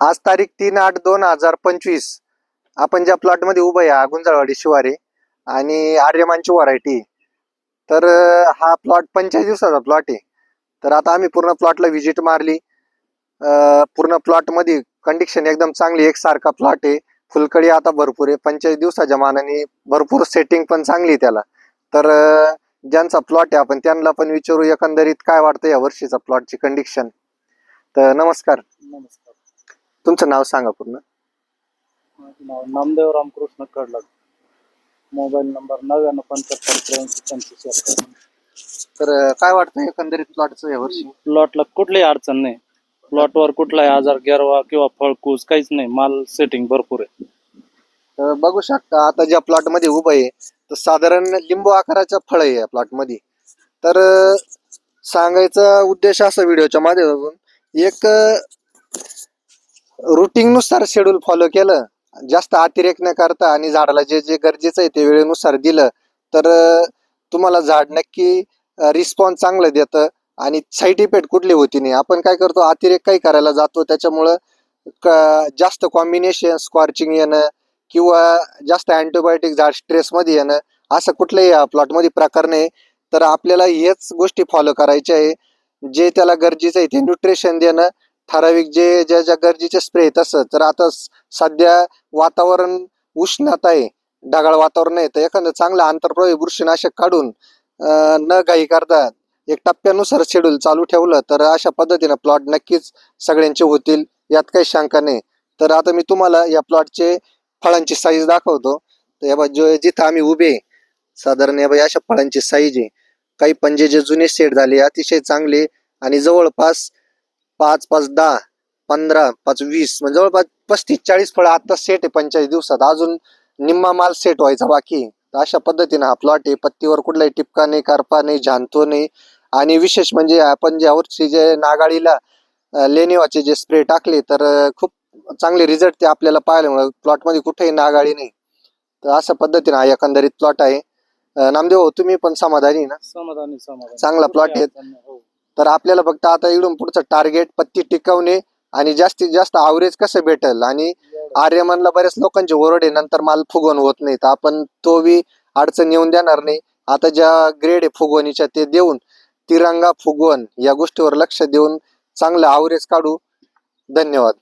आज तारीख तीन आठ दोन हजार पंचवीस. आपण ज्या प्लॉटमध्ये उभं आहे गुंजाळवाडी शिवारे आणि आर्यमानची व्हरायटी. तर हा प्लॉट पंचेचाळीस दिवसाचा प्लॉट आहे. तर आता आम्ही पूर्ण प्लॉटला व्हिजिट मारली. पूर्ण प्लॉटमध्ये कंडिशन एकदम चांगली एकसारखा प्लॉट आहे. फुलकडी आता भरपूर आहे. पंचेचाळीस दिवसाच्या मानाने भरपूर सेटिंग पण चांगली आहे त्याला. तर ज्यांचा प्लॉट आहे आपण त्यांना पण विचारू एकंदरीत काय वाटतं या वर्षीचा प्लॉटची कंडिशन तर नमस्कार. नमस्कार. तुमचं नाव सांगा पूर्ण. माझं नाव नामदेव रामकृष्ण कडलग मोबाईल नंबर नव्याण्णव पंच्याहत्तर त्र्याऐंशी पंचवीस तर काय वाटतं एकंदरीत प्लॉटचं या वर्षी? प्लॉटला कुठलीही अडचण नाही. प्लॉटवर कुठलाही आजार गेरवा किंवा फळकूस काहीच नाही. माल सेटिंग भरपूर आहे. तर बघू शकता आता ज्या प्लॉटमध्ये उभं आहे तर साधारण लिंबू आकाराचं फळ आहे या प्लॉटमध्ये तर अं, सांगायचा उद्देश असा व्हिडिओच्या माध्यमातून एक रुटीननुसार शेड्यूल फॉलो केलं. जास्त अतिरेक न करता आणि झाडाला जे जे गरजेचं आहे ते वेळेनुसार दिलं. तर तुम्हाला झाड नक्की रिस्पॉन्स चांगलं देतं आणि साईड इफेक्ट कुठली होती नाही. आपण काय करतो अतिरेक काही करायला जातो त्याच्यामुळं क- जास्त कॉम्बिनेशन स्कॉर्चिंग येणं किंवा जास्त अँटीबायोटिक झाड स्ट्रेसमध्ये येणं असं कुठल्याही प्लॉटमध्ये प्रकार नाही. तर आपल्याला हेच गोष्टी फॉलो करायच्या आहे. जे त्याला गरजेचं आहे ते न्यूट्रिशन देणं ठराविक जे ज्या ज्या गरजेचे स्प्रे तसं तर आता सध्या वातावरण उष्णता आहे ढगाळ वातावरण आहे तर एखादं चांगलं आंतरप्रवाही बुरशीनाशक काढून न घाई करता एक टप्प्यानुसार शेड्यूल चालू ठेवलं तर अशा पद्धतीनं प्लॉट नक्कीच सगळ्यांचे होतील यात काही शंका नाही. तर आता मी तुम्हाला या प्लॉटचे फळांची साईज दाखवतो. तर या बा जो जिथं आम्ही उभे आहे, साधारण या बाई अशा फळांची साईज आहे. काही पंजे जे जुने सेट झाले अतिशय चांगले आणि जवळपास पाच पाच दहा पंधरा पाच वीस म्हणजे जवळपास पस्तीस चाळीस फळं आता सेट आहे पंचेचाळीस दिवसात. अजून निम्मा माल सेट व्हायचा बाकी. तर अशा पद्धतीनं हा प्लॉट आहे. पत्तीवर कुठलाही टिपका नाही करपा नाही झांतो नाही. आणि विशेष म्हणजे आपण ज्या वर्षी जे नागाळीला लेनिवाचे जे स्प्रे टाकले तर खूप चांगले रिझल्ट ते आपल्याला पाहायला मिळाले. प्लॉटमध्ये कुठेही नागाळी नाही. तर अशा पद्धतीनं हा एकंदरीत प्लॉट आहे. नामदेव तुम्ही पण समाधानी ना? समाधानी समाधानी. चांगला plot आहे. तर आपल्याला फक्त आता इकडून पुढचं टार्गेट पत्ती टिकवणे आणि जास्तीत जास्त आवरेज कसं भेटेल? आणि आर्यमनला बऱ्याच लोकांचे ओरडे नंतर माल फुगवण होत नाही. तर आपण तो बी अडचण येऊन देणार नाही. आता ज्या ग्रेड आहे फुगवणीच्या ते देऊन तिरंगा फुगवण या गोष्टीवर लक्ष देऊन चांगलं आवरेज काढू. धन्यवाद.